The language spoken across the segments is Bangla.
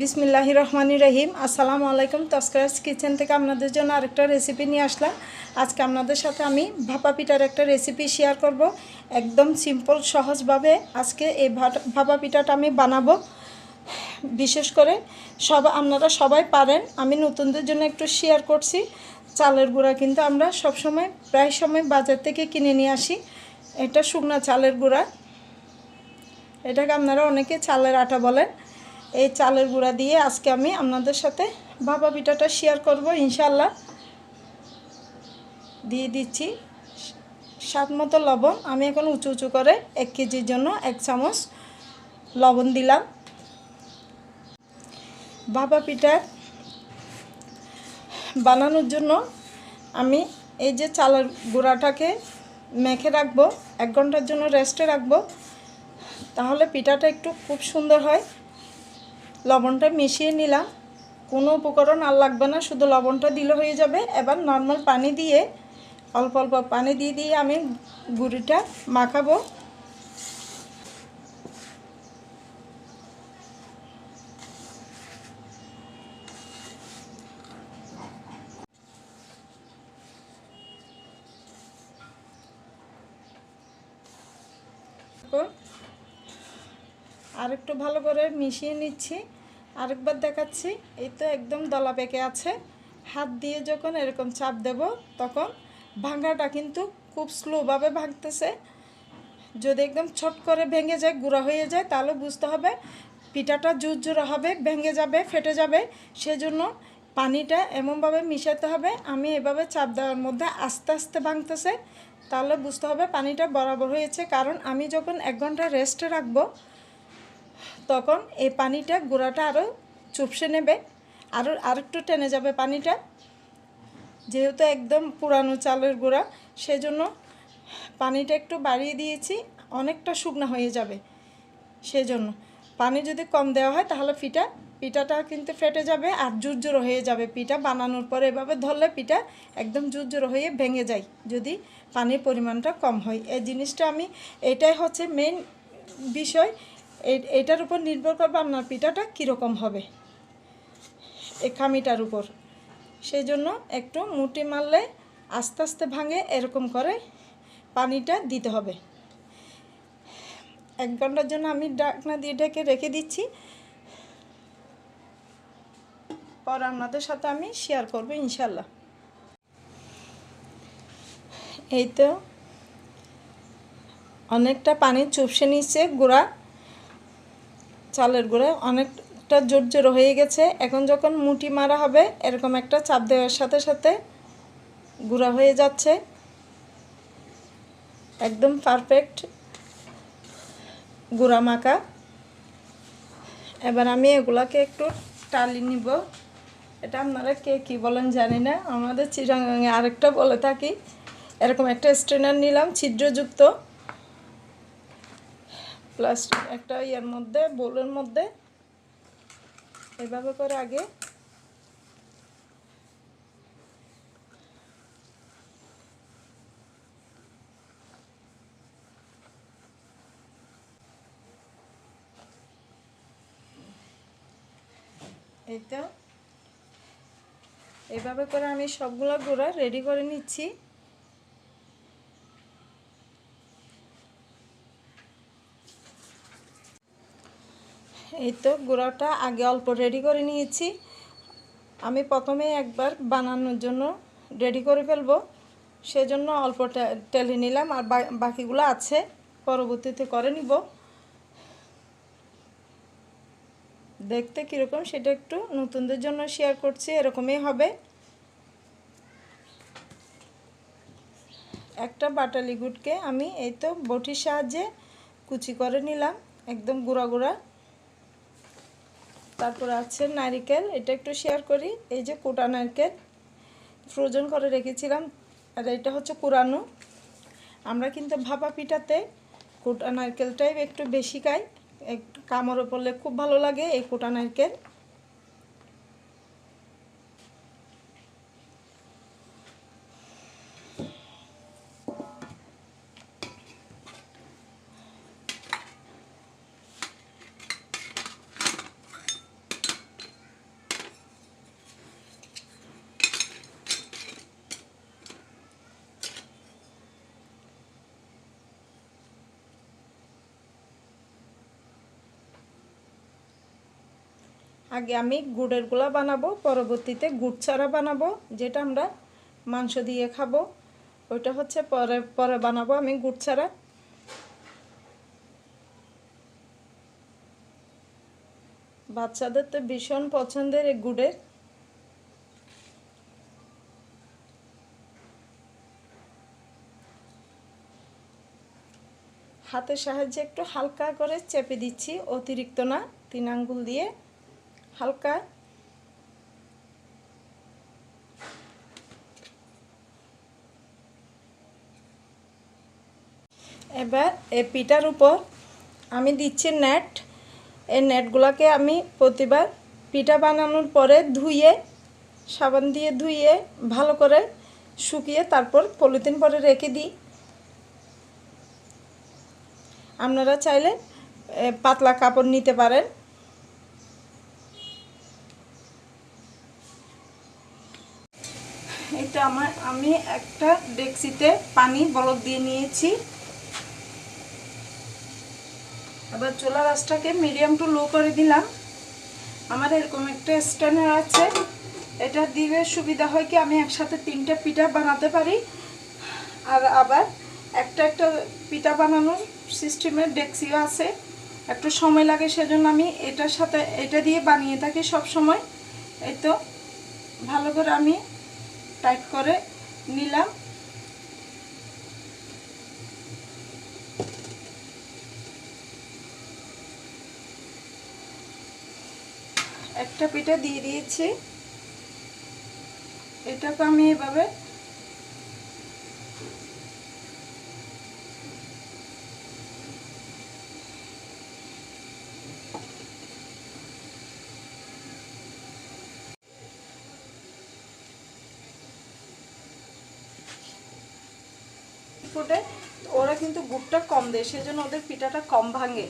বিসমিল্লাহ রহমানি রহিম। আসসালামু আলাইকুম। তস্করাজ কিচেন থেকে আপনাদের জন্য আরেকটা রেসিপি নিয়ে আসলাম। আজকে আপনাদের সাথে আমি ভাপা পিঠার একটা রেসিপি শেয়ার করব। একদম সিম্পল সহজভাবে আজকে এই ভাপা পিঠাটা আমি বানাবো। বিশেষ করে সব আপনারা সবাই পারেন। আমি নতুনদের জন্য একটু শেয়ার করছি। চালের গুঁড়া কিন্তু আমরা সবসময় প্রায় সময় বাজার থেকে কিনে নিয়ে আসি। এটা শুকনা চালের গুঁড়া। এটাকে আপনারা অনেকে চালের আটা বলেন। এই চালের গুঁড়া দিয়ে আজকে আমি আপনাদের সাথে ভাপা পিঠাটা শেয়ার করব ইনশাল্লাহ দিয়ে দিচ্ছি স্বাদ মতো লবণ। আমি এখন উঁচু উঁচু করে এক কেজির জন্য এক চামচ লবণ দিলাম। ভাপা পিঠা বানানোর জন্য আমি এই যে চালের গুঁড়াটাকে মেখে রাখব, এক ঘণ্টার জন্য রেস্টে রাখব, তাহলে পিঠাটা একটু খুব সুন্দর হয়। লবণটা মিশিয়ে নিলাম। কোনো উপকরণ আর লাগবে না, শুধু লবণটা দিলে হয়ে যাবে। এবার নর্মাল পানি দিয়ে, অল্প অল্প পানি দিয়ে দিয়ে আমি গুঁড়িটা মাখাবো। আরেকটু ভালো করে মিশিয়ে নিচ্ছি। আরেকবার দেখাচ্ছি। এই তো একদম দলা পেকে আছে। হাত দিয়ে যখন এরকম চাপ দেব, তখন ভাঙাটা কিন্তু খুব স্লোভাবে ভাঙতেছে। যদি একদম ছট করে ভেঙে যায়, গুঁড়া হয়ে যায়, তাহলে বুঝতে হবে পিঠাটা জুরজুরা হবে, ভেঙে যাবে, ফেটে যাবে। সেজন্য পানিটা এমনভাবে মিশাতে হবে। আমি এভাবে চাপ দেওয়ার মধ্যে আস্তে আস্তে ভাঙতেছে। তাহলে বুঝতে হবে পানিটা বরাবর হয়েছে। কারণ আমি যখন এক ঘণ্টা রেস্টে রাখব তখন এই পানিটা গোড়াটা আরও চুপসে নেবে। আরও আরেকটু টেনে যাবে পানিটা। যেহেতু একদম পুরানো চালের গুঁড়া, সেজন্য পানিটা একটু বাড়িয়ে দিয়েছি, অনেকটা শুকনো হয়ে যাবে। সেজন্য পানি যদি কম দেওয়া হয়, তাহলে পিঠা, পিঠাটা কিন্তু ফেটে যাবে আর জুরজুরো হয়ে যাবে পিঠা। বানানোর পরে এভাবে ধরলে পিঠা একদম জুরজুরো হয়ে ভেঙে যায়, যদি পানির পরিমাণটা কম হয়। এই জিনিসটা আমি, এটাই হচ্ছে মেন বিষয়। এটার উপর নির্ভর করবে আপনার পিঠাটা কীরকম হবে। এই খামিটার উপর। সেই জন্য একটু মুটি মারলে আস্তে আস্তে ভাঙে, এরকম করে পানিটা দিতে হবে। এক ঘণ্টার জন্য আমি ডাকনা দিয়ে ঢেকে রেখে দিচ্ছি। পর আপনাদের সাথে আমি শেয়ার করব ইনশাল্লাহ এই তো অনেকটা পানি চুপসে নিচ্ছে, গুঁড়া চালের গুঁড়া। অনেকটা জোর জোর হয়ে গেছে। এখন যখন মুটি মারা হবে, এরকম একটা চাপ দেওয়ার সাথে সাথে গুঁড়া হয়ে যাচ্ছে। একদম পারফেক্ট গুঁড়া মাখা। এবার আমি এগুলাকে একটু টালি নিব। এটা আপনারা কে কী বলেন জানি না। আমাদের চিরাঙ্গে আরেকটা বলে থাকি। এরকম একটা স্ট্রেনার নিলাম, ছিদ্রযুক্ত। প্লাস একটা ইয়ের মধ্যে, বোলের মধ্যে। এভাবে করে আগে। এই তো এইভাবে করে আমি সবগুলো গুঁড়া রেডি করে নিচ্ছি। এই তো গুঁড়াটা আগে অল্প রেডি করে নিয়েছি। আমি প্রথমে একবার বানানোর জন্য রেডি করে ফেলব। সেজন্য অল্প টেলে নিলাম আর বাকিগুলো আছে, পরবর্তীতে করে নিব। দেখতে কীরকম সেটা একটু নতুনদের জন্য শেয়ার করছি, এরকমই হবে। একটা বাটালি গুটকে আমি এই তো বটির সাহায্যে কুচি করে নিলাম, একদম গুঁড়া গুঁড়া। তারপর আছে নারিকেল, এটা একটু শেয়ার করি। এই যে কোটা নারকেল ফ্রোজন করে রেখেছিলাম, আর এটা হচ্ছে কোরানো আমরা কিন্তু ভাপা পিঠাতে কোটা নারকেলটাই একটু বেশি খাই। কামড়ে পড়লে খুব ভালো লাগে এই কোটা নারকেল। আগে আমি গুড়েরগুলা বানাবো, পরবর্তীতে গুড় ছাড়া বানাবো, যেটা আমরা মাংস দিয়ে খাব। ওইটা হচ্ছে পরে পরে বানাবো আমি গুড় ছাড়া। বাচ্চাদের তো ভীষণ পছন্দের এই গুড়ের। হাতের সাহায্যে একটু হালকা করে চেপে দিচ্ছি, অতিরিক্ত না, তিন আঙ্গুল দিয়ে। হালকা। এবার এই পিঠার উপর আমি দিচ্ছি নেট এই নেটগুলোকে আমি প্রতিবার পিঠা বানানোর পরে ধুয়ে, সাবান দিয়ে ধুয়ে, ভালো করে শুকিয়ে তারপর পলিথিন পরে রেখে দিই। আপনারা চাইলে পাতলা কাপড় নিতে পারেন। এটা আমার, আমি একটা ডেক্সিতে পানি বলক দিয়ে নিয়েছি। এবার চোলা রাসটাকে মিডিয়াম টু লো করে দিলাম। আমার এরকম একটা স্ট্যান্ডার আছে। এটা দিলে সুবিধা হয় কি আমি একসাথে তিনটা পিঠা বানাতে পারি। আর আবার একটা একটা পিঠা বানানোর সিস্টেমের ডেক্সিও আছে। একটু সময় লাগে সেজন্য আমি এটার সাথে, এটা দিয়ে বানিয়ে থাকি সব সময় এই তো, ভালো করে আমি টাইট করে নিলাম। একটা পিঠা দিয়ে দিয়েছি। এটাকে আমি এভাবে ফুটে, ওরা কিন্তু গুড়টা কম দেয়, সেজন্য ওদের পিঠাটা কম ভাঙে।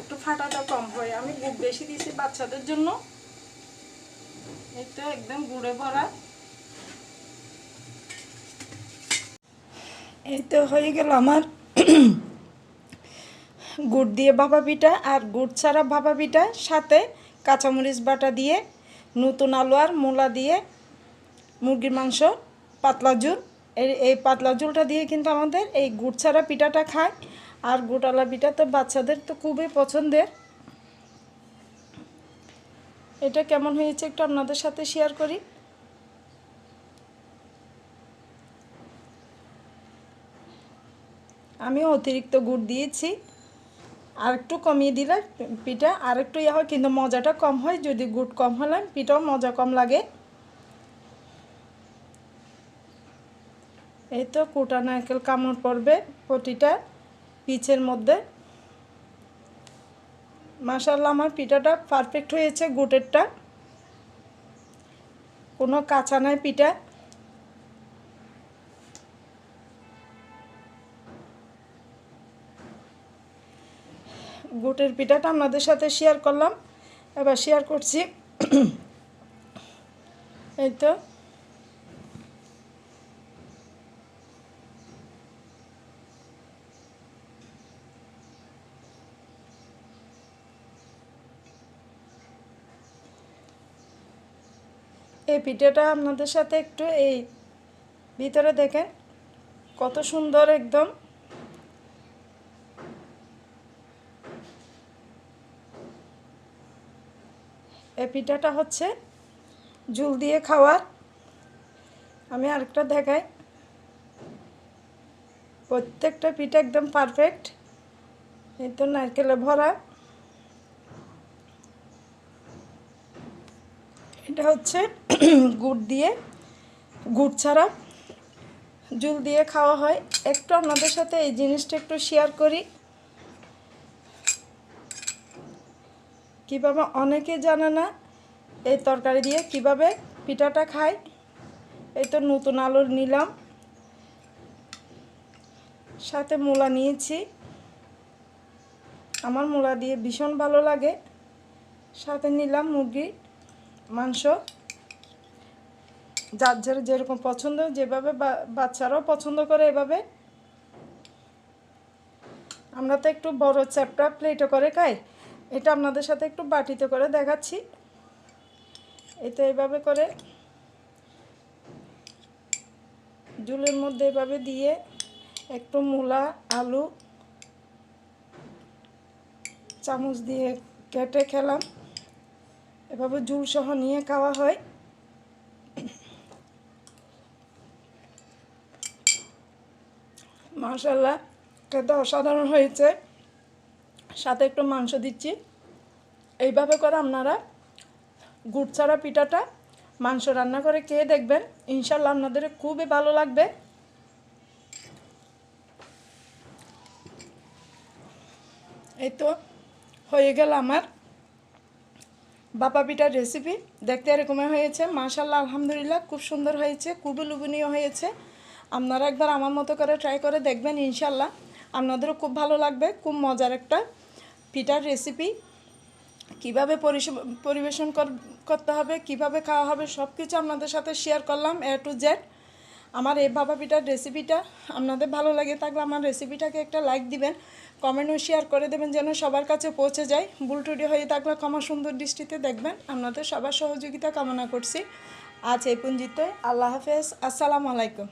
একটু ফাটাটা কম হয়। আমি গুড় বেশি দিয়েছি বাচ্চাদের জন্য। এটা একদম গুড়ে ভরা। এই তো হয়ে গেল আমার গুড় দিয়ে ভাপা পিঠা, আর গুড় ছাড়া ভাপা পিঠা সাথে কাঁচামরিচ বাটা দিয়ে, নতুন আলু আর মূলা দিয়ে, মুরগির মাংস, পাতলা ঝুল। এই এই পাতলা ঝুলটা দিয়ে কিন্তু আমাদের এই গুড় ছাড়া পিঠাটা খায়। আর গুড়ালা পিঠা তো বাচ্চাদের তো খুবই পছন্দের। এটা কেমন হয়েছে একটু আপনাদের সাথে শেয়ার করি। আমি অতিরিক্ত গুড় দিয়েছি। আর একটু কমিয়ে দিলে পিঠা। আর একটু ইয়ে হয়, কিন্তু মজাটা কম হয়। যদি গুড় কম হলে পিঠাও মজা কম লাগে। এই তো কোটা নারকেল কামড় পড়বে প্রতিটা পিচের মধ্যে। মাসাল্লাহ আমার পিঠাটা পারফেক্ট হয়েছে গুটেরটা। কোনো কাঁচা নাই পিঠা। গুটের পিঠাটা আপনাদের সাথে শেয়ার করলাম। এবার শেয়ার করছি। এই তো পিঠাটা আপনাদের সাথে একটু এই ভিতরে দেখেন, কত সুন্দর একদম। এই পিঠাটা হচ্ছে জুল দিয়ে খাওয়ার আমি আরেকটা দেখাই। প্রত্যেকটা পিঠা একদম পারফেক্ট এই তো নারকেলে ভরা। এটা হচ্ছে গুড় দিয়ে, গুড় ছাড়া জুল দিয়ে খাওয়া হয়। একটু আপনাদের সাথে এই জিনিসটা একটু শেয়ার করি। কীভাবে অনেকে জানে না এই তরকারি দিয়ে কীভাবে পিঠাটা খায়। এই তো নতুন আলুর নিলাম। সাথে মূলা নিয়েছি। আমার মূলা দিয়ে ভীষণ ভালো লাগে। সাথে নিলাম মুরগি মাংস। যার যার যেরকম পছন্দ, যেভাবে বাচ্চারাও পছন্দ করে এভাবে। আমরা তো একটু বড় চ্যাপটা প্লেটে করে খাই। এটা আপনাদের সাথে একটু বাটিতে করে দেখাচ্ছি। এটা এভাবে করে জুলের মধ্যে এভাবে দিয়ে একটু মূলা, আলু, চামচ দিয়ে কেটে খেলাম। এভাবে জুল সহ নিয়ে খাওয়া হয়। মাশাল্লাহ খেতে অসাধারণ হয়েছে। সাথে একটু মাংস দিচ্ছি। এইভাবে করে আপনারা গুড় ছাড়া পিঠাটা মাংস রান্না করে খেয়ে দেখবেন। ইনশাল্লাহ আপনাদের খুবই ভালো লাগবে। এই তো হয়ে গেল আমার বাপা পিঠার রেসিপি দেখতে এরকমই হয়েছে। মাশাল্লাহ আলহামদুলিল্লাহ, খুব সুন্দর হয়েছে, খুবই লোভনীয় হয়েছে। আপনারা একবার আমার মতো করে ট্রাই করে দেখবেন ইনশাল্লাহ আপনাদেরও খুব ভালো লাগবে, খুব মজার একটা পিঠার রেসিপি কীভাবে পরিবেশন কর- করতে হবে, কীভাবে খাওয়া হবে সব কিছু আপনাদের সাথে শেয়ার করলাম এ টু জেড আমার এই বাবা পিঠার রেসিপিটা আপনাদের ভালো লাগে থাকলে আমার রেসিপিটাকে একটা লাইক দিবেন। কমেন্টও শেয়ার করে দেবেন যেন সবার কাছে পৌঁছে যায়। বুলটুডি হয়ে থাকলে ক্ষমা সুন্দর দৃষ্টিতে দেখবেন। আপনাদের সবার সহযোগিতা কামনা করছি। আজ এই পুঞ্জিতে আল্লাহ হাফেজ। আসসালামু আলাইকুম।